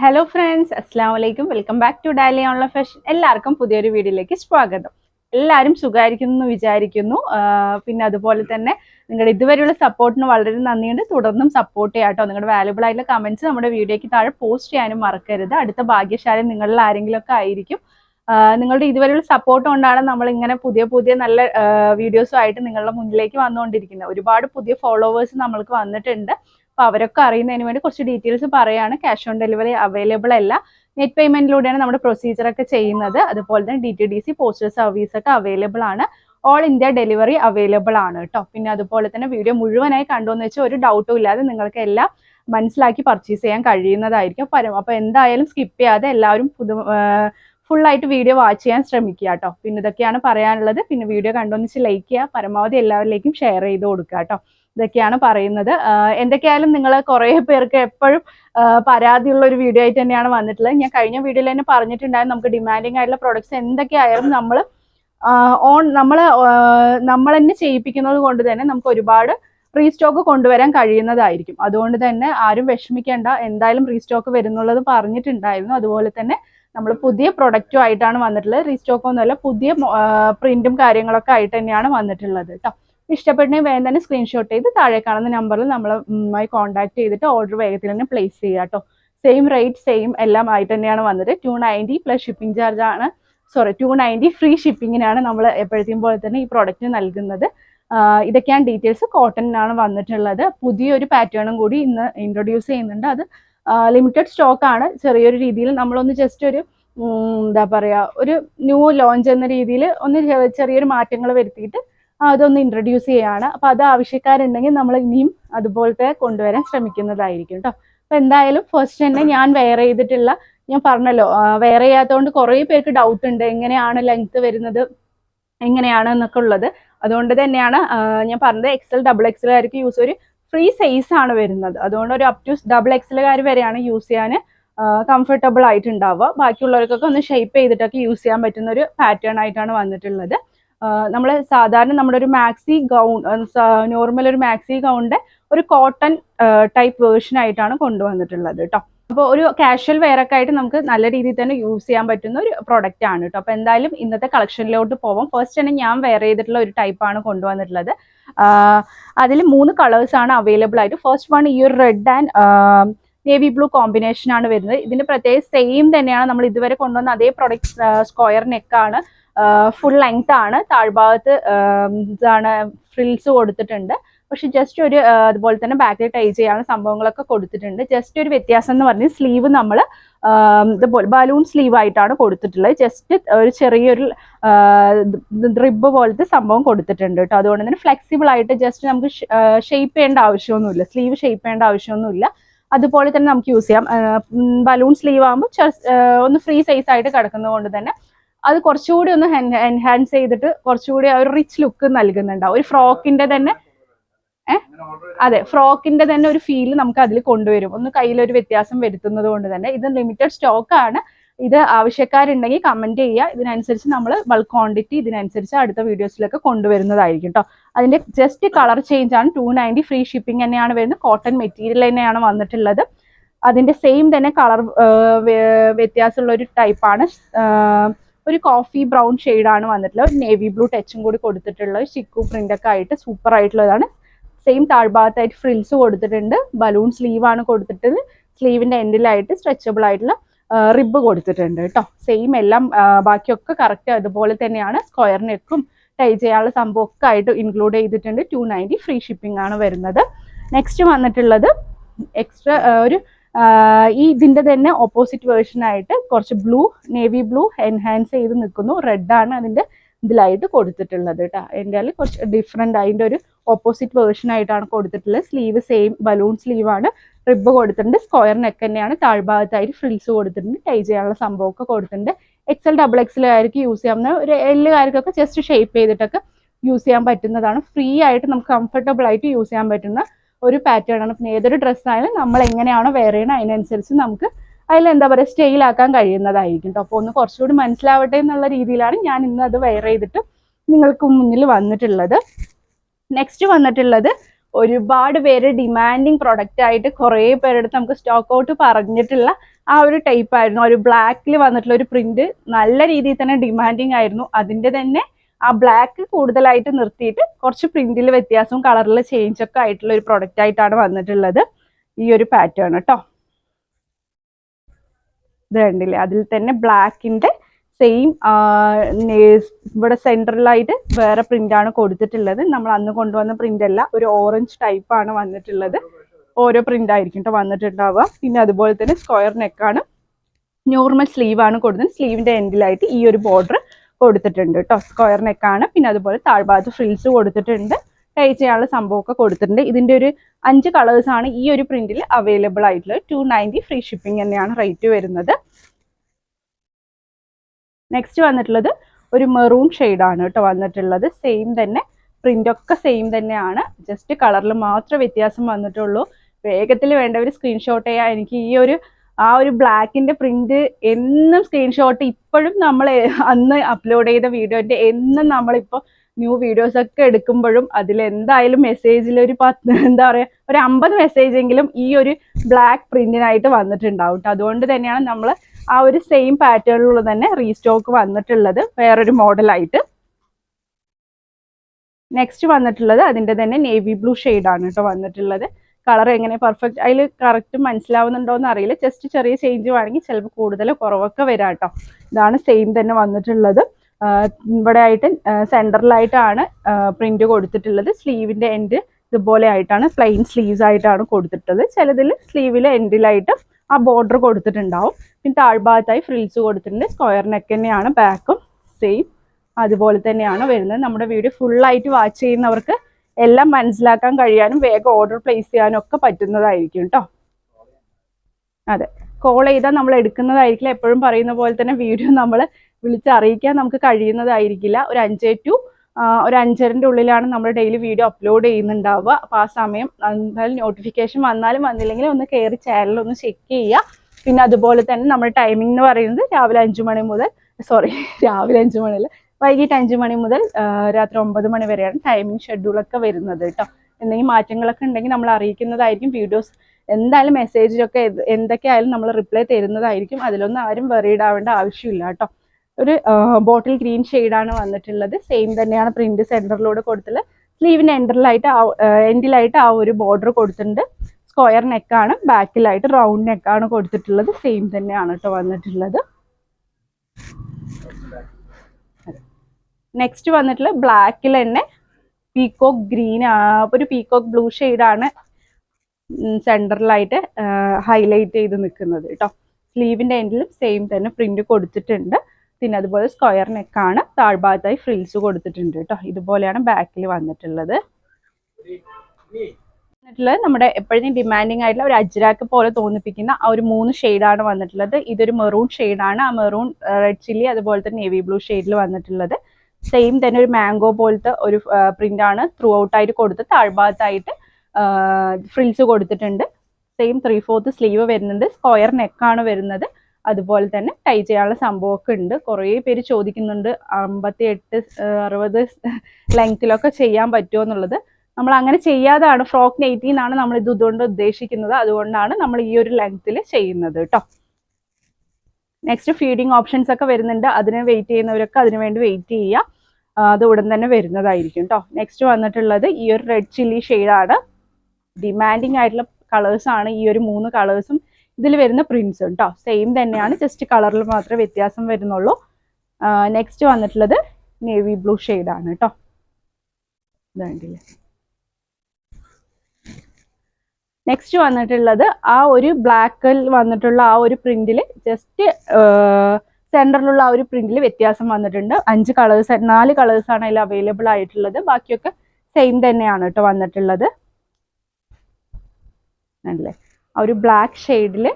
Hello friends അസ്സാം വലൈക്കും welcome back to Dolly online fashion എല്ലാവർക്കും പുതിയൊരു വീഡിയോയിലേക്ക് സ്വാഗതം. എല്ലാവരും സുഖമായിരിക്കുന്നു എന്ന് വിചാരിക്കുന്നു പിന്നെ അതുപോലെ തന്നെ നിങ്ങളുടെ ഇതുവരെയുള്ള സപ്പോർട്ടിന് വളരെ നന്ദിയുണ്ട്. തുടർന്നും സപ്പോർട്ട് ചെയ്യാട്ടോ നിങ്ങളുടെ വാലുബിൾ ആയിട്ടുള്ള കമന്റ്സ് നമ്മുടെ വീഡിയോയ്ക്ക് താഴെ പോസ്റ്റ് ചെയ്യാനും മറക്കരുത്. അടുത്ത ഭാഗ്യശാലി നിങ്ങളിൽ ആരെങ്കിലുമൊക്കെ ആയിരിക്കും. നിങ്ങളുടെ ഇതുവരെയുള്ള സപ്പോർട്ട് കൊണ്ടാണ് നമ്മൾ ഇങ്ങനെ പുതിയ പുതിയ നല്ല വീഡിയോസും ആയിട്ട് നിങ്ങളുടെ മുന്നിലേക്ക് വന്നുകൊണ്ടിരിക്കുന്നത്. ഒരുപാട് പുതിയ ഫോളോവേഴ്സ് നമ്മൾക്ക് വന്നിട്ടുണ്ട്. അപ്പൊ അവരൊക്കെ അറിയുന്നതിന് വേണ്ടി കുറച്ച് ഡീറ്റെയിൽസ് പറയാണ്. ക്യാഷ് ഓൺ ഡെലിവറി അവൈലബിൾ അല്ല. നെറ്റ് പേയ്മെന്റിലൂടെയാണ് നമ്മുടെ പ്രൊസീജിയർ ഒക്കെ ചെയ്യുന്നത്. അതുപോലെ തന്നെ D T D C postal service ഒക്കെ അവൈലബിൾ ആണ്. ഓൾ ഇന്ത്യ ഡെലിവറി അവൈലബിൾ ആണ് കേട്ടോ. പിന്നെ അതുപോലെ തന്നെ വീഡിയോ മുഴുവനായി കണ്ടുവെന്ന് വെച്ചാൽ ഒരു ഡൗട്ടും ഇല്ലാതെ നിങ്ങൾക്ക് എല്ലാം മനസ്സിലാക്കി പർച്ചേസ് ചെയ്യാൻ കഴിയുന്നതായിരിക്കും. അപ്പൊ അപ്പോൾ എന്തായാലും സ്കിപ്പ് ചെയ്യാതെ എല്ലാവരും പുതു ഫുൾ ആയിട്ട് വീഡിയോ വാച്ച് ചെയ്യാൻ ശ്രമിക്കുക കേട്ടോ പിന്നെ ഇതൊക്കെയാണ് പറയാനുള്ളത്. പിന്നെ വീഡിയോ കണ്ടോന്നിച്ച് ലൈക്ക് ചെയ്യുക. പരമാവധി എല്ലാവരിലേക്കും ഷെയർ ചെയ്ത് കൊടുക്കുക കേട്ടോ ഇതൊക്കെയാണ് പറയുന്നത്. എന്തൊക്കെയായാലും നിങ്ങൾ കുറേ പേർക്ക് എപ്പോഴും പരാതിയുള്ള ഒരു വീഡിയോ ആയിട്ട് തന്നെയാണ് വന്നിട്ടുള്ളത്. ഞാൻ കഴിഞ്ഞ വീഡിയോയിൽ തന്നെ പറഞ്ഞിട്ടുണ്ടായിരുന്നു. നമുക്ക് ഡിമാൻഡിങ് ആയിട്ടുള്ള പ്രൊഡക്ട്സ് എന്തൊക്കെയായാലും നമ്മൾ ഓൺ നമ്മൾ നമ്മൾ തന്നെ ചെയ്യിപ്പിക്കുന്നത് കൊണ്ട് തന്നെ നമുക്ക് ഒരുപാട് റീസ്റ്റോക്ക് കൊണ്ടുവരാൻ കഴിയുന്നതായിരിക്കും. അതുകൊണ്ട് തന്നെ ആരും വിഷമിക്കേണ്ട. എന്തായാലും റീസ്റ്റോക്ക് വരുന്നുള്ളത് പറഞ്ഞിട്ടുണ്ടായിരുന്നു. അതുപോലെ തന്നെ നമ്മൾ പുതിയ പ്രൊഡക്റ്റും ആയിട്ടാണ് വന്നിട്ടുള്ളത്. റീസ്റ്റോക്ക് ഒന്നുമല്ല പുതിയ പ്രിന്റും കാര്യങ്ങളൊക്കെ ആയിട്ട് തന്നെയാണ് വന്നിട്ടുള്ളത് കേട്ടോ ഇഷ്ടപ്പെട്ടെങ്കിൽ വേഗം തന്നെ സ്ക്രീൻഷോട്ട് ചെയ്ത് താഴെ കാണുന്ന നമ്പറിൽ നമ്മളുമായി കോൺടാക്ട് ചെയ്തിട്ട് ഓർഡർ വേഗത്തിൽ തന്നെ പ്ലേസ് ചെയ്യുക കേട്ടോ സെയിം റേറ്റ് സെയിം എല്ലാം ആയിട്ട് തന്നെയാണ് വന്നത്. Two ninety plus shipping charge ആണ്. സോറി ടു നയന്റി ഫ്രീ ഷിപ്പിങ്ങിനാണ് നമ്മൾ എപ്പോഴത്തെയും പോലെ തന്നെ ഈ പ്രോഡക്റ്റ് നൽകുന്നത്. ഇതൊക്കെയാണ് ഡീറ്റെയിൽസ് കോട്ടണിനാണ് വന്നിട്ടുള്ളത്. പുതിയൊരു പാറ്റേണും കൂടി ഇന്ന് ഇൻട്രൊഡ്യൂസ് ചെയ്യുന്നുണ്ട്. അത് ലിമിറ്റഡ് സ്റ്റോക്ക് ആണ്. ചെറിയൊരു രീതിയിൽ നമ്മളൊന്ന് ജസ്റ്റ് ഒരു എന്താ പറയുക ഒരു ന്യൂ ലോഞ്ച് എന്ന രീതിയിൽ ഒന്ന് ചെറിയൊരു മാറ്റങ്ങൾ വരുത്തിയിട്ട് അതൊന്ന് ഇൻട്രൊഡ്യൂസ് ചെയ്യാണ്. അപ്പോൾ അത് ആവശ്യക്കാരുണ്ടെങ്കിൽ നമ്മൾ ഇനിയും അതുപോലത്തെ കൊണ്ടുവരാൻ ശ്രമിക്കുന്നതായിരിക്കും കേട്ടോ അപ്പോൾ എന്തായാലും ഫസ്റ്റ് തന്നെ ഞാൻ വെയർ ചെയ്തിട്ടുള്ള ഞാൻ പറഞ്ഞല്ലോ വെയർ ചെയ്യാത്തതുകൊണ്ട് കുറേ പേർക്ക് ഡൗട്ട് ഉണ്ട്. എങ്ങനെയാണ് ലെങ്ത് വരുന്നത്? എങ്ങനെയാണ് എന്നൊക്കെ ഉള്ളത്. അതുകൊണ്ട് തന്നെയാണ് ഞാൻ പറഞ്ഞത് എക്സൽ ഡബിൾ എക്സൽ ആയിരിക്കും യൂസ് ഒരു ഫ്രീ സൈസ് ആണ് വരുന്നത്. അതുകൊണ്ട് ഒരു അപ് ടു ഡബിൾ എക്സലുകാർ വരെയാണ് യൂസ് ചെയ്യാൻ കംഫർട്ടബിൾ ആയിട്ട് ഉണ്ടാവുക ബാക്കിയുള്ളവർക്കൊക്കെ ഒന്ന് ഷേപ്പ് ചെയ്തിട്ടൊക്കെ യൂസ് ചെയ്യാൻ പറ്റുന്ന ഒരു പാറ്റേൺ ആയിട്ടാണ് വന്നിട്ടുള്ളത്. നമ്മൾ സാധാരണ നമ്മുടെ ഒരു മാക്സി ഗൗൺ നോർമൽ ഒരു മാക്സി ഗൗണിന്റെ ഒരു കോട്ടൺ ടൈപ്പ് വേർഷൻ ആയിട്ടാണ് കൊണ്ടുവന്നിട്ടുള്ളത് കേട്ടോ അപ്പോൾ ഒരു കാഷ്വൽ വെയർ ഒക്കെ ആയിട്ട് നമുക്ക് നല്ല രീതിയിൽ തന്നെ യൂസ് ചെയ്യാൻ പറ്റുന്ന ഒരു പ്രോഡക്റ്റ് ആണ് കേട്ടോ അപ്പോൾ എന്തായാലും ഇന്നത്തെ കളക്ഷനിലോട്ട് പോവാം. ഫസ്റ്റ് തന്നെ ഞാൻ വെയർ ചെയ്തിട്ടുള്ള ഒരു ടൈപ്പാണ് കൊണ്ടുവന്നിട്ടുള്ളത്. അതിൽ മൂന്ന് കളേഴ്സ് ആണ് അവൈലബിൾ ആയിട്ട്. ഫസ്റ്റ് വൺ ഈ ഒരു red and navy blue combination ആണ് വരുന്നത്. ഇതിന്റെ പ്രത്യേക സെയിം തന്നെയാണ് നമ്മൾ ഇതുവരെ കൊണ്ടുവന്ന അതേ പ്രൊഡക്റ്റ് സ്ക്വയർ നെക്കാണ് ഫുൾ ലെങ്ത് ആണ്. താഴ്ഭാഗത്ത് ഇതാണ് ഫ്രിൽസ് കൊടുത്തിട്ടുണ്ട്. പക്ഷെ ജസ്റ്റ് ഒരു അതുപോലെ തന്നെ ബാക്കിൽ ടൈ ചെയ്യാനുള്ള സംഭവങ്ങളൊക്കെ കൊടുത്തിട്ടുണ്ട്. ജസ്റ്റ് ഒരു വ്യത്യാസം എന്ന് പറഞ്ഞാൽ സ്ലീവ് നമ്മൾ ഇതുപോലെ ബലൂൺ സ്ലീവ് ആയിട്ടാണ് കൊടുത്തിട്ടുള്ളത്. ജസ്റ്റ് ഒരു ചെറിയൊരു റിബ് പോലത്തെ സംഭവം കൊടുത്തിട്ടുണ്ട് കേട്ടോ. അതുകൊണ്ട് തന്നെ ഫ്ലെക്സിബിൾ ആയിട്ട് ജസ്റ്റ് നമുക്ക് ഷേപ്പ് ചെയ്യേണ്ട ആവശ്യമൊന്നുമില്ല. സ്ലീവ് ഷേപ്പ് ചെയ്യേണ്ട ആവശ്യമൊന്നുമില്ല. അതുപോലെ തന്നെ നമുക്ക് യൂസ് ചെയ്യാം. ബലൂൺ സ്ലീവ് ആകുമ്പോൾ ഒന്ന് ഫ്രീ സൈസ് ആയിട്ട് കിടക്കുന്നത് കൊണ്ട് തന്നെ അത് കുറച്ചുകൂടി ഒന്ന് എൻഹാൻസ് ചെയ്തിട്ട് കുറച്ചുകൂടി ഒരു റിച്ച് ലുക്ക് നൽകുന്നുണ്ടാവും. ഒരു ഫ്രോക്കിന്റെ തന്നെ അതെ ഫ്രോക്കിന്റെ തന്നെ ഒരു ഫീൽ നമുക്ക് അതിൽ കൊണ്ടുവരും. ഒന്ന് കയ്യിലൊരു വ്യത്യാസം വരുത്തുന്നത് കൊണ്ട് തന്നെ. ഇത് ലിമിറ്റഡ് സ്റ്റോക്ക് ആണ്. ഇത് ആവശ്യക്കാരുണ്ടെങ്കിൽ കമന്റ് ചെയ്യുക. ഇതിനനുസരിച്ച് നമ്മൾ ബൾക്ക് ക്വാണ്ടിറ്റി ഇതിനനുസരിച്ച് അടുത്ത വീഡിയോസിലൊക്കെ കൊണ്ടുവരുന്നതായിരിക്കും കേട്ടോ അതിന്റെ ജസ്റ്റ് കളർ ചേഞ്ച് ആണ്. ടു നയന്റി ഫ്രീ ഷിപ്പിംഗ് തന്നെയാണ് വരുന്നത്. കോട്ടൺ മെറ്റീരിയൽ തന്നെയാണ് വന്നിട്ടുള്ളത്. അതിന്റെ സെയിം തന്നെ കളർ വ്യത്യാസമുള്ള ഒരു ടൈപ്പാണ് ഒരു കോഫി ബ്രൗൺ ആണ് വന്നിട്ടുള്ളത്. നേവി ബ്ലൂ ടച്ചും കൂടി കൊടുത്തിട്ടുള്ള ചിക്കു പ്രിന്റ് ഒക്കെ ആയിട്ട് സൂപ്പർ ആയിട്ടുള്ളതാണ്. സെയിം താഴ്ഭാഗത്തായിട്ട് ഫ്രിൽസ് കൊടുത്തിട്ടുണ്ട്. ബലൂൺ സ്ലീവ് ആണ് കൊടുത്തിട്ടുള്ളത്. സ്ലീവിന്റെ എൻഡിലായിട്ട് സ്ട്രെച്ചബിൾ ആയിട്ടുള്ള റിബ് കൊടുത്തിട്ടുണ്ട് കേട്ടോ സെയിം എല്ലാം ബാക്കിയൊക്കെ കറക്റ്റ് അതുപോലെ തന്നെയാണ്. സ്ക്വയർ നെക്കും ടൈ ചെയ്യാനുള്ള സംഭവം ഒക്കെ ആയിട്ട് ഇൻക്ലൂഡ് ചെയ്തിട്ടുണ്ട്. ടു നയന്റി ഫ്രീ ഷിപ്പിംഗ് ആണ് വരുന്നത്. നെക്സ്റ്റ് വന്നിട്ടുള്ളത് എക്സ്ട്രാ ഒരു ഈ ഇതിന്റെ തന്നെ ഓപ്പോസിറ്റ് വേർഷൻ ആയിട്ട് കുറച്ച് ബ്ലൂ നേവി ബ്ലൂ എൻഹാൻസ് ചെയ്ത് നിൽക്കുന്നു. റെഡ് ആണ് അതിന്റെ ഇതിലായിട്ട് കൊടുത്തിട്ടുള്ളത് കേട്ടോ എന്റെ കുറച്ച് ഡിഫറെന്റ് അതിന്റെ ഒരു ഓപ്പോസിറ്റ് വേർഷൻ ആയിട്ടാണ് കൊടുത്തിട്ടുള്ളത്. സ്ലീവ് സെയിം ബലൂൺ സ്ലീവ് ആണ്. റിബ് കൊടുത്തിട്ടുണ്ട്. സ്ക്വയർ നെക്ക് തന്നെയാണ്. താഴ്ഭാഗത്തായിട്ട് ഫ്രിൽസ് കൊടുത്തിട്ടുണ്ട്. ടൈ ചെയ്യാനുള്ള സംഭവമൊക്കെ കൊടുത്തിട്ടുണ്ട്. എക്സൽ ഡബിൾ എക്സലുകാർക്ക് യൂസ് ചെയ്യാവുന്ന ഒരു എല്ലുകാർക്കൊക്കെ ജസ്റ്റ് ഷേപ്പ് ചെയ്തിട്ടൊക്കെ യൂസ് ചെയ്യാൻ പറ്റുന്നതാണ്. ഫ്രീ ആയിട്ട് നമുക്ക് കംഫർട്ടബിൾ ആയിട്ട് യൂസ് ചെയ്യാൻ പറ്റുന്ന ഒരു പാറ്റേൺ ആണ്. പിന്നെ ഏതൊരു ഡ്രസ്സായാലും നമ്മൾ എങ്ങനെയാണോ വെയർ ചെയ്യണം അതിനനുസരിച്ച് നമുക്ക് അതിൽ എന്താ പറയുക സ്റ്റൈലാക്കാൻ കഴിയുന്നതായിരിക്കും കേട്ടോ അപ്പോൾ ഒന്ന് കുറച്ചുകൂടി മനസ്സിലാവട്ടെ എന്നുള്ള രീതിയിലാണ് ഞാൻ ഇന്ന് അത് വെയർ ചെയ്തിട്ട് നിങ്ങൾക്ക് മുന്നിൽ വന്നിട്ടുള്ളത്. നെക്സ്റ്റ് വന്നിട്ടുള്ളത് ഒരുപാട് പേര് ഡിമാൻഡിങ് പ്രൊഡക്റ്റ് ആയിട്ട് കുറേ പേരെടുത്ത് നമുക്ക് സ്റ്റോക്ക് ഔട്ട് പറഞ്ഞിട്ടുള്ള ആ ഒരു ടൈപ്പ് ആയിരുന്നു. ഒരു ബ്ലാക്കിൽ വന്നിട്ടുള്ള ഒരു പ്രിന്റ് നല്ല രീതിയിൽ തന്നെ ഡിമാൻഡിങ് ആയിരുന്നു. അതിന്റെ തന്നെ ആ ബ്ലാക്ക് കൂടുതലായിട്ട് നിർത്തിയിട്ട് കുറച്ച് പ്രിന്റിൽ വ്യത്യാസവും കളറിൽ ചേഞ്ച് ഒക്കെ ആയിട്ടുള്ള ഒരു പ്രൊഡക്റ്റ് ആയിട്ടാണ് വന്നിട്ടുള്ളത് ഈ ഒരു പാറ്റേൺ കേട്ടോ ഇത് കണ്ടില്ലേ? അതിൽ തന്നെ ബ്ലാക്കിന്റെ സെയിം ഇവിടെ സെൻട്രലായിട്ട് വേറെ പ്രിന്റ് ആണ് കൊടുത്തിട്ടുള്ളത്. നമ്മൾ അന്ന് കൊണ്ടുവന്ന പ്രിന്റ് അല്ല ഒരു ഓറഞ്ച് ടൈപ്പ് ആണ് വന്നിട്ടുള്ളത്. ഓരോ പ്രിന്റ് ആയിരിക്കും കേട്ടോ വന്നിട്ടുണ്ടാവുക. പിന്നെ അതുപോലെ തന്നെ സ്ക്വയർ നെക്കാണ് നോർമൽ സ്ലീവ് ആണ് കൊടുത്തത്. സ്ലീവിന്റെ എൻഡിലായിട്ട് ഈ ഒരു ബോർഡർ കൊടുത്തിട്ടുണ്ട് കേട്ടോ സ്ക്വയർ നെക്കാണ് പിന്നെ അതുപോലെ താഴ്ഭാഗത്ത് ഫ്രിൽസ് കൊടുത്തിട്ടുണ്ട്. ടൈ ചെയ്യാനുള്ള സംഭവമൊക്കെ കൊടുത്തിട്ടുണ്ട്. ഇതിന്റെ ഒരു അഞ്ച് കളേഴ്സ് ആണ് ഈ ഒരു പ്രിന്റിൽ അവൈലബിൾ ആയിട്ടുള്ളത്. ടു ഫ്രീ ഷിപ്പിംഗ് തന്നെയാണ് റേറ്റ് വരുന്നത്. നെക്സ്റ്റ് വന്നിട്ടുള്ളത് ഒരു മെറൂൺ ആണ് കേട്ടോ വന്നിട്ടുള്ളത്. സെയിം തന്നെ പ്രിന്റ് ഒക്കെ സെയിം തന്നെയാണ്. ജസ്റ്റ് കളറിൽ മാത്രം വ്യത്യാസം വന്നിട്ടുള്ളൂ. വേഗത്തിൽ ഒരു സ്ക്രീൻഷോട്ട് ചെയ്യാം എനിക്ക് ഈ ഒരു ആ ഒരു ബ്ലാക്കിന്റെ പ്രിന്റ് എന്നും സ്ക്രീൻഷോട്ട് ഇപ്പോഴും നമ്മൾ അന്ന് അപ്ലോഡ് ചെയ്ത വീഡിയോന്റെ എന്നും നമ്മളിപ്പോൾ ന്യൂ വീഡിയോസ് ഒക്കെ എടുക്കുമ്പോഴും അതിൽ എന്തായാലും മെസ്സേജിൽ ഒരു പത്ത് എന്താ പറയുക ഒരു അമ്പത് മെസ്സേജ് എങ്കിലും ഈ ഒരു ബ്ലാക്ക് പ്രിന്റിനായിട്ട് വന്നിട്ടുണ്ടാവും ട്ടോ. അതുകൊണ്ട് തന്നെയാണ് നമ്മൾ ആ ഒരു സെയിം പാറ്റേണിലുള്ള തന്നെ റീസ്റ്റോക്ക് വന്നിട്ടുള്ളത് വേറൊരു മോഡലായിട്ട് നെക്സ്റ്റ് വന്നിട്ടുള്ളത് അതിന്റെ തന്നെ നേവി ബ്ലൂ ആണ് കേട്ടോ വന്നിട്ടുള്ളത്. കളർ എങ്ങനെ പെർഫെക്റ്റ് അതിൽ കറക്റ്റ് മനസ്സിലാവുന്നുണ്ടോ എന്ന് അറിയില്ല. ജസ്റ്റ് ചെറിയ ചേഞ്ച് വേണമെങ്കിൽ ചിലപ്പോൾ കൂടുതൽ കുറവൊക്കെ വരാം കേട്ടോ. ഇതാണ് സെയിം തന്നെ വന്നിട്ടുള്ളത്. ഇവിടെ ആയിട്ട് സെന്ററിലായിട്ടാണ് പ്രിന്റ് കൊടുത്തിട്ടുള്ളത്. സ്ലീവിന്റെ എൻഡ് ഇതുപോലെ ആയിട്ടാണ് പ്ലെയിൻ സ്ലീവ്സ് ആയിട്ടാണ് കൊടുത്തിട്ടുള്ളത്. ചിലതിൽ സ്ലീവിലെ എൻഡിലായിട്ട് ആ ബോർഡർ കൊടുത്തിട്ടുണ്ടാവും. പിന്നെ താഴ്ഭാഗത്തായി ഫ്രിൽസ് കൊടുത്തിട്ടുണ്ട്. സ്ക്വയർ നെക്ക് തന്നെയാണ് ബാക്കും സെയിം അതുപോലെ തന്നെയാണ് വരുന്നത്. നമ്മുടെ വീഡിയോ ഫുള്ളായിട്ട് വാച്ച് ചെയ്യുന്നവർക്ക് എല്ലാം മനസ്സിലാക്കാൻ കഴിയാനും വേഗം ഓർഡർ പ്ലേസ് ചെയ്യാനും ഒക്കെ പറ്റുന്നതായിരിക്കും കേട്ടോ അതെ. കോൾ ചെയ്താൽ നമ്മൾ എടുക്കുന്നതായിരിക്കില്ല. എപ്പോഴും പറയുന്ന പോലെ തന്നെ വീഡിയോ നമ്മൾ വിളിച്ചറിയിക്കാൻ നമുക്ക് കഴിയുന്നതായിരിക്കില്ല. ഒരു അഞ്ച് ടു ഒരു അഞ്ചരന്റെ ഉള്ളിലാണ് നമ്മൾ ഡെയിലി വീഡിയോ അപ്ലോഡ് ചെയ്യുന്നുണ്ടാവുക. അപ്പോൾ ആ സമയം എന്തായാലും നോട്ടിഫിക്കേഷൻ വന്നാലും വന്നില്ലെങ്കിലും ഒന്ന് കയറി ചാനൽ ഒന്ന് ചെക്ക് ചെയ്യുക. പിന്നെ അതുപോലെ തന്നെ നമ്മൾ ടൈമിംഗ് എന്ന് പറയുന്നത് രാവിലെ അഞ്ച് മണി മുതൽ സോറി രാവിലെ അഞ്ച് മണിയിൽ വൈകിട്ട് അഞ്ച് മണി മുതൽ രാത്രി ഒമ്പത് മണി വരെയാണ് ടൈമിംഗ് ഷെഡ്യൂളൊക്കെ വരുന്നത് കേട്ടോ. എന്തെങ്കിലും മാറ്റങ്ങളൊക്കെ ഉണ്ടെങ്കിൽ നമ്മൾ അറിയിക്കുന്നതായിരിക്കും. വീഡിയോസ് എന്തായാലും മെസ്സേജിലൊക്കെ എന്തൊക്കെയായാലും നമ്മൾ റിപ്ലൈ തരുന്നതായിരിക്കും. അതിലൊന്നും ആരും വെറീഡ് ആവേണ്ട ആവശ്യമില്ല കേട്ടോ. ഒരു ബോട്ടിൽ ഗ്രീൻ ആണ് വന്നിട്ടുള്ളത്. സെയിം തന്നെയാണ് പ്രിന്റ് സെന്ററിലൂടെ കൊടുത്തിട്ടുള്ളത്. സ്ലീവിന് എൻഡറിലായിട്ട് എൻഡിലായിട്ട് ആ ഒരു ബോർഡർ കൊടുത്തിട്ടുണ്ട്. സ്ക്വയർ നെക്കാണ് ബാക്കിലായിട്ട് റൗണ്ട് നെക്കാണ് കൊടുത്തിട്ടുള്ളത്. സെയിം തന്നെയാണ് കേട്ടോ വന്നിട്ടുള്ളത്. നെക്സ്റ്റ് വന്നിട്ടുള്ള ബ്ലാക്കിൽ തന്നെ പീക്കോക്ക് ഗ്രീൻ ഒരു പീക്കോക്ക് ബ്ലൂ ആണ് സെന്ററിലായിട്ട് ഹൈലൈറ്റ് ചെയ്ത് നിൽക്കുന്നത് കേട്ടോ സ്ലീവിന്റെ എൻഡിലും സെയിം തന്നെ പ്രിന്റ് കൊടുത്തിട്ടുണ്ട്. പിന്നെ അതുപോലെ സ്ക്വയർ നെക്കാണ് താഴ്ഭാഗത്തായി ഫ്രിൽസ് കൊടുത്തിട്ടുണ്ട് കേട്ടോ. ഇതുപോലെയാണ് ബാക്കിൽ വന്നിട്ടുള്ളത്. വന്നിട്ടുള്ളത് നമ്മുടെ എപ്പോഴും ഡിമാൻഡിങ് ആയിട്ടുള്ള ഒരു അജ്രാക്ക് പോലെ തോന്നിപ്പിക്കുന്ന ആ ഒരു മൂന്ന് ഷെയ്ഡാണ് വന്നിട്ടുള്ളത്. ഇതൊരു മെറൂൺ ഷെയ്ഡാണ് ആ മെറൂൺ റെഡ് ചില്ലി അതുപോലെ തന്നെ നേവി ബ്ലൂ ഷെയ്ഡിൽ വന്നിട്ടുള്ളത്. സെയിം തന്നെ ഒരു മാംഗോ പോലത്തെ ഒരു പ്രിന്റ് ആണ് ത്രൂ ഔട്ട് ആയിട്ട് കൊടുത്ത് താഴ്ഭാഗത്തായിട്ട് ഫ്രിൽസ് കൊടുത്തിട്ടുണ്ട്. സെയിം ത്രീ ഫോർത്ത് സ്ലീവ് വരുന്നുണ്ട് സ്ക്വയർ നെക്കാണ് വരുന്നത്. അതുപോലെ തന്നെ ടൈ ചെയ്യാനുള്ള സംഭവമൊക്കെ ഉണ്ട്. കുറേ പേര് ചോദിക്കുന്നുണ്ട് അമ്പത്തി എട്ട് അറുപത് ലെങ്ത്തിലൊക്കെ ചെയ്യാൻ പറ്റുമോ എന്നുള്ളത്. നമ്മൾ അങ്ങനെ ചെയ്യാതാണ്. ഫ്രോക്ക് നെയ്റ്റി എന്നാണ് നമ്മൾ ഇത് ഇതുകൊണ്ട് ഉദ്ദേശിക്കുന്നത്. അതുകൊണ്ടാണ് നമ്മൾ ഈ ഒരു ലെങ്ത്തിൽ ചെയ്യുന്നത് കേട്ടോ നെക്സ്റ്റ് ഫീഡിങ് ഓപ്ഷൻസ് ഒക്കെ വരുന്നുണ്ട്. അതിന് വെയിറ്റ് ചെയ്യുന്നവരൊക്കെ അതിന് വേണ്ടി വെയിറ്റ് ചെയ്യുക. അത് ഉടൻ തന്നെ വരുന്നതായിരിക്കും കേട്ടോ നെക്സ്റ്റ് വന്നിട്ടുള്ളത് ഈ ഒരു റെഡ് ചില്ലി ആണ്. ഡിമാൻഡിങ് ആയിട്ടുള്ള കളേഴ്സ് ആണ് ഈ ഒരു മൂന്ന് കളേഴ്സും ഇതിൽ വരുന്ന പ്രിൻസ് കേട്ടോ സെയിം തന്നെയാണ്. ജസ്റ്റ് കളറിൽ മാത്രമേ വ്യത്യാസം വരുന്നുള്ളൂ. നെക്സ്റ്റ് വന്നിട്ടുള്ളത് നേവി ബ്ലൂ ആണ് കേട്ടോ നെക്സ്റ്റ് വന്നിട്ടുള്ളത് ആ ഒരു ബ്ലാക്കിൽ വന്നിട്ടുള്ള ആ ഒരു പ്രിന്റിൽ ജസ്റ്റ് സെന്ററിലുള്ള ആ ഒരു പ്രിന്റിൽ വ്യത്യാസം വന്നിട്ടുണ്ട്. അഞ്ച് കളേഴ്സ് നാല് കളേഴ്സ് ആണ് അതിൽ അവൈലബിൾ ആയിട്ടുള്ളത്. ബാക്കിയൊക്കെ സെയിം തന്നെയാണ് കേട്ടോ വന്നിട്ടുള്ളത്. അല്ലേ ആ ഒരു ബ്ലാക്ക് ഷെയ്ഡിൽ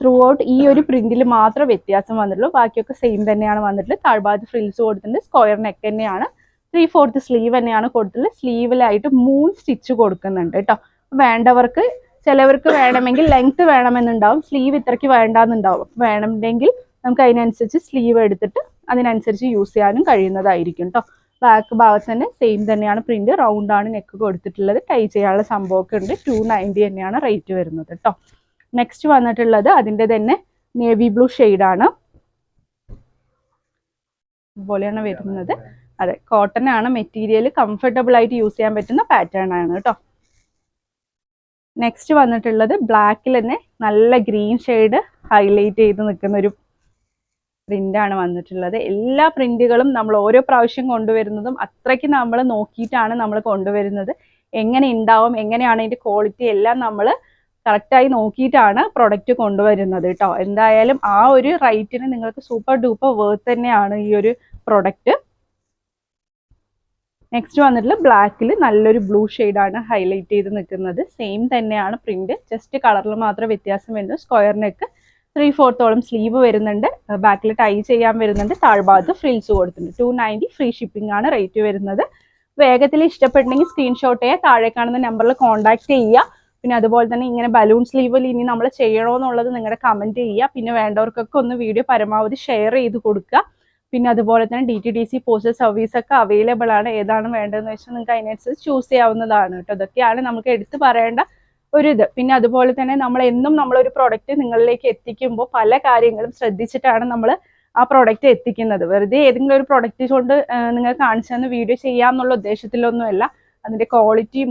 ത്രൂ ഔട്ട് ഈ ഒരു പ്രിന്റിൽ മാത്രം വ്യത്യാസം വന്നിട്ടുള്ളൂ. ബാക്കിയൊക്കെ സെയിം തന്നെയാണ് വന്നിട്ടുള്ളത്. താഴ്ഭാഗത്ത് ഫ്രിൽസ് കൊടുത്തിട്ടുണ്ട്. സ്ക്വയർ നെക്ക് തന്നെയാണ്. ത്രീ ഫോർത്ത് സ്ലീവ് തന്നെയാണ് കൊടുത്തിട്ടുള്ളത്. സ്ലീവിലായിട്ട് മൂന്ന് സ്റ്റിച്ച് കൊടുക്കുന്നുണ്ട് കേട്ടോ. വേണ്ടവർക്ക് ചിലവർക്ക് വേണമെങ്കിൽ ലെങ്ത് വേണമെന്നുണ്ടാവും. സ്ലീവ് ഇത്രയ്ക്ക് വേണ്ടാന്നുണ്ടാവും. വേണമെങ്കിൽ നമുക്ക് അതിനനുസരിച്ച് സ്ലീവ് എടുത്തിട്ട് അതിനനുസരിച്ച് യൂസ് ചെയ്യാനും കഴിയുന്നതായിരിക്കും കേട്ടോ. ബാക്ക് ഭാഗത്ത് തന്നെ സെയിം തന്നെയാണ് പ്രിന്റ് റൗണ്ട് ആണ് നെക്ക് കൊടുത്തിട്ടുള്ളത്. ടൈ ചെയ്യാനുള്ള സംഭവമൊക്കെ ഉണ്ട്. ടു നയന്റി തന്നെയാണ് റേറ്റ് വരുന്നത് കേട്ടോ നെക്സ്റ്റ് വന്നിട്ടുള്ളത് അതിന്റെ തന്നെ നേവി ബ്ലൂ ആണ്. അതുപോലെയാണ് വരുന്നത്. അതെ കോട്ടൺ ആണ്. മെറ്റീരിയൽ കംഫർട്ടബിൾ ആയിട്ട് യൂസ് ചെയ്യാൻ പറ്റുന്ന പാറ്റേൺ ആണ് കേട്ടോ നെക്സ്റ്റ് വന്നിട്ടുള്ളത് ബ്ലാക്കിൽ തന്നെ നല്ല ഗ്രീൻ ഷെയ്ഡ് ഹൈലൈറ്റ് ചെയ്ത് നിൽക്കുന്ന ഒരു പ്രിന്റാണ് വന്നിട്ടുള്ളത്. എല്ലാ പ്രിന്റുകളും നമ്മൾ ഓരോ പ്രാവശ്യം കൊണ്ടുവരുന്നതും അത്രയ്ക്ക് നമ്മൾ നോക്കിയിട്ടാണ് നമ്മൾ കൊണ്ടുവരുന്നത്. എങ്ങനെ ഉണ്ടാവും എങ്ങനെയാണ് അതിന്റെ ക്വാളിറ്റി എല്ലാം നമ്മൾ കറക്റ്റായി നോക്കിയിട്ടാണ് പ്രൊഡക്റ്റ് കൊണ്ടുവരുന്നത് കേട്ടോ എന്തായാലും ആ ഒരു റേറ്റിന് നിങ്ങൾക്ക് സൂപ്പർ ഡൂപ്പർ വേർത്ത് തന്നെയാണ് ഈ ഒരു പ്രൊഡക്റ്റ് നെക്സ്റ്റ് വന്നിട്ടുള്ള ബ്ലാക്കിൽ നല്ലൊരു ബ്ലൂ ആണ് ഹൈലൈറ്റ് ചെയ്ത് നിൽക്കുന്നത്. സെയിം തന്നെയാണ് പ്രിന്റ് ജസ്റ്റ് കളറിൽ മാത്രം വ്യത്യാസം വരുന്നു. സ്ക്വയർ നെക്ക് ത്രീ ഫോർത്തോളം സ്ലീവ് വരുന്നുണ്ട് ബാക്കിൽ ടൈ ചെയ്യാൻ വരുന്നുണ്ട്. താഴ്ഭാഗത്ത് ഫ്രിൽസ് കൊടുത്തിട്ടുണ്ട്. ടു നയന്റി ഫ്രീ ഷിപ്പിംഗ് ആണ് റേറ്റ് വരുന്നത്. വേഗത്തിൽ ഇഷ്ടപ്പെട്ടുണ്ടെങ്കിൽ സ്ക്രീൻഷോട്ട് ചെയ്യുക താഴെ കാണുന്ന നമ്പറിൽ കോൺടാക്ട് ചെയ്യുക പിന്നെ അതുപോലെ തന്നെ ഇങ്ങനെ ബലൂൺ സ്ലീവിൽ ഇനി നമ്മൾ ചെയ്യണോ എന്നുള്ളത് നിങ്ങളുടെ കമന്റ് ചെയ്യുക പിന്നെ വേണ്ടവർക്കൊക്കെ ഒന്ന് വീഡിയോ പരമാവധി ഷെയർ ചെയ്ത് കൊടുക്കുക. പിന്നെ അതുപോലെ തന്നെ D T D C postal service ഒക്കെ അവൈലബിൾ ആണ്. ഏതാണ് വേണ്ടതെന്ന് വെച്ചാൽ നിങ്ങൾക്ക് അതിനനുസരിച്ച് ചൂസ് ചെയ്യാവുന്നതാണ് കേട്ടോ. ഇതൊക്കെയാണ് നമുക്ക് എടുത്തു പറയേണ്ട ഒരു ഇത് പിന്നെ അതുപോലെ തന്നെ നമ്മൾ എന്നും നമ്മളൊരു പ്രോഡക്റ്റ് നിങ്ങളിലേക്ക് എത്തിക്കുമ്പോൾ പല കാര്യങ്ങളും ശ്രദ്ധിച്ചിട്ടാണ് നമ്മൾ ആ പ്രോഡക്റ്റ് എത്തിക്കുന്നത്. വെറുതെ ഏതെങ്കിലും ഒരു പ്രോഡക്റ്റ് കൊണ്ട് നിങ്ങൾ കാണിച്ചു തന്ന വീഡിയോ ചെയ്യാമെന്നുള്ള ഉദ്ദേശത്തിലൊന്നുമല്ല. അതിന്റെ ക്വാളിറ്റിയും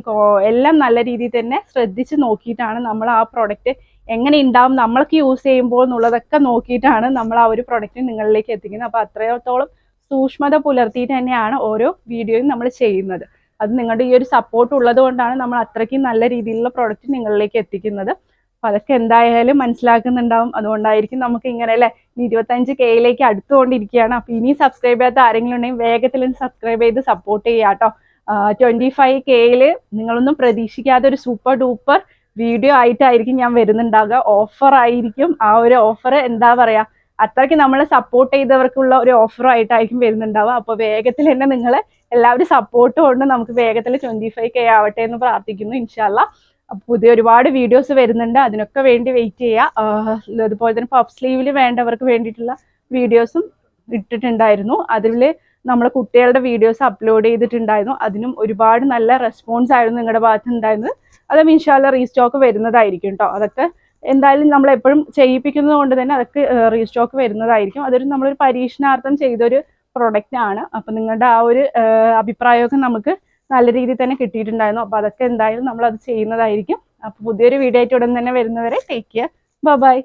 എല്ലാം നല്ല രീതിയിൽ തന്നെ ശ്രദ്ധിച്ച് നോക്കിയിട്ടാണ് നമ്മൾ ആ പ്രോഡക്റ്റ് എങ്ങനെ ഉണ്ടാവും നമ്മൾക്ക് യൂസ് ചെയ്യുമ്പോൾ എന്നുള്ളതൊക്കെ നോക്കിയിട്ടാണ് നമ്മൾ ആ ഒരു പ്രൊഡക്റ്റ് നിങ്ങളിലേക്ക് എത്തിക്കുന്നത്. അപ്പോൾ അത്രത്തോളം സൂക്ഷ്മത പുലർത്തിയിട്ട് തന്നെയാണ് ഓരോ വീഡിയോയും നമ്മൾ ചെയ്യുന്നത്. അത് നിങ്ങളുടെ ഈ ഒരു സപ്പോർട്ട് ഉള്ളത് കൊണ്ടാണ് നമ്മൾ അത്രയ്ക്കും നല്ല രീതിയിലുള്ള പ്രൊഡക്റ്റ് നിങ്ങളിലേക്ക് എത്തിക്കുന്നത്. അപ്പൊ അതൊക്കെ എന്തായാലും മനസ്സിലാക്കുന്നുണ്ടാവും. അതുകൊണ്ടായിരിക്കും നമുക്ക് ഇങ്ങനെ അല്ലെ? ഇരുപത്തഞ്ച് കെയിലേക്ക് അടുത്തുകൊണ്ടിരിക്കുകയാണ്. അപ്പൊ ഇനി സബ്സ്ക്രൈബ് ചെയ്യാത്ത ആരെങ്കിലും ഉണ്ടെങ്കിൽ വേഗത്തിൽ സബ്സ്ക്രൈബ് ചെയ്ത് സപ്പോർട്ട് ചെയ്യാം കേട്ടോ. ട്വന്റി ഫൈവ് കെയിൽ നിങ്ങളൊന്നും പ്രതീക്ഷിക്കാത്ത ഒരു സൂപ്പർ ഡൂപ്പർ വീഡിയോ ആയിട്ടായിരിക്കും ഞാൻ വരുന്നുണ്ടാകുക ഓഫർ ആയിരിക്കും. ആ ഒരു ഓഫർ എന്താ പറയാ? അത്രയ്ക്ക് നമ്മളെ സപ്പോർട്ട് ചെയ്തവർക്കുള്ള ഒരു ഓഫർ ആയിട്ടായിരിക്കും വരുന്നുണ്ടാവുക. അപ്പോൾ വേഗത്തിൽ തന്നെ നിങ്ങൾ എല്ലാവരും സപ്പോർട്ട് കൊണ്ട് നമുക്ക് വേഗത്തിൽ ട്വന്റി ഫൈവ് കെ ആവട്ടെ എന്ന് പ്രാർത്ഥിക്കുന്നു ഇൻഷാല്ല പുതിയ ഒരുപാട് വീഡിയോസ് വരുന്നുണ്ട്. അതിനൊക്കെ വേണ്ടി വെയിറ്റ് ചെയ്യുക അതുപോലെ തന്നെ പഫ് സ്ലീവിൽ വേണ്ടവർക്ക് വേണ്ടിയിട്ടുള്ള വീഡിയോസും ഇട്ടിട്ടുണ്ടായിരുന്നു. അതിൽ നമ്മളെ കുട്ടികളുടെ വീഡിയോസ് അപ്ലോഡ് ചെയ്തിട്ടുണ്ടായിരുന്നു. അതിനും ഒരുപാട് നല്ല റെസ്പോൺസ് ആയിരുന്നു നിങ്ങളുടെ ഭാഗത്ത് ഉണ്ടായിരുന്നത്. അതും ഇൻഷാല്ല റീസ്റ്റോക്ക് വരുന്നതായിരിക്കും കേട്ടോ അതൊക്കെ എന്തായാലും നമ്മൾ എപ്പോഴും ചെയ്യിപ്പിക്കുന്നത് കൊണ്ട് തന്നെ അതൊക്കെ റീസ്റ്റോക്ക് വരുന്നതായിരിക്കും. അതൊരു നമ്മളൊരു പരീക്ഷണാർത്ഥം ചെയ്തൊരു പ്രൊഡക്റ്റ് ആണ്. അപ്പം നിങ്ങളുടെ ആ ഒരു അഭിപ്രായമൊക്കെ നമുക്ക് നല്ല രീതിയിൽ തന്നെ കിട്ടിയിട്ടുണ്ടായിരുന്നു. അപ്പോൾ അതൊക്കെ എന്തായാലും നമ്മൾ അത് ചെയ്യുന്നതായിരിക്കും. അപ്പോൾ പുതിയൊരു വീഡിയോ ആയിട്ട് ഉടൻ തന്നെ വരുന്നവരെ ടേക്ക് കെയർ ബൈ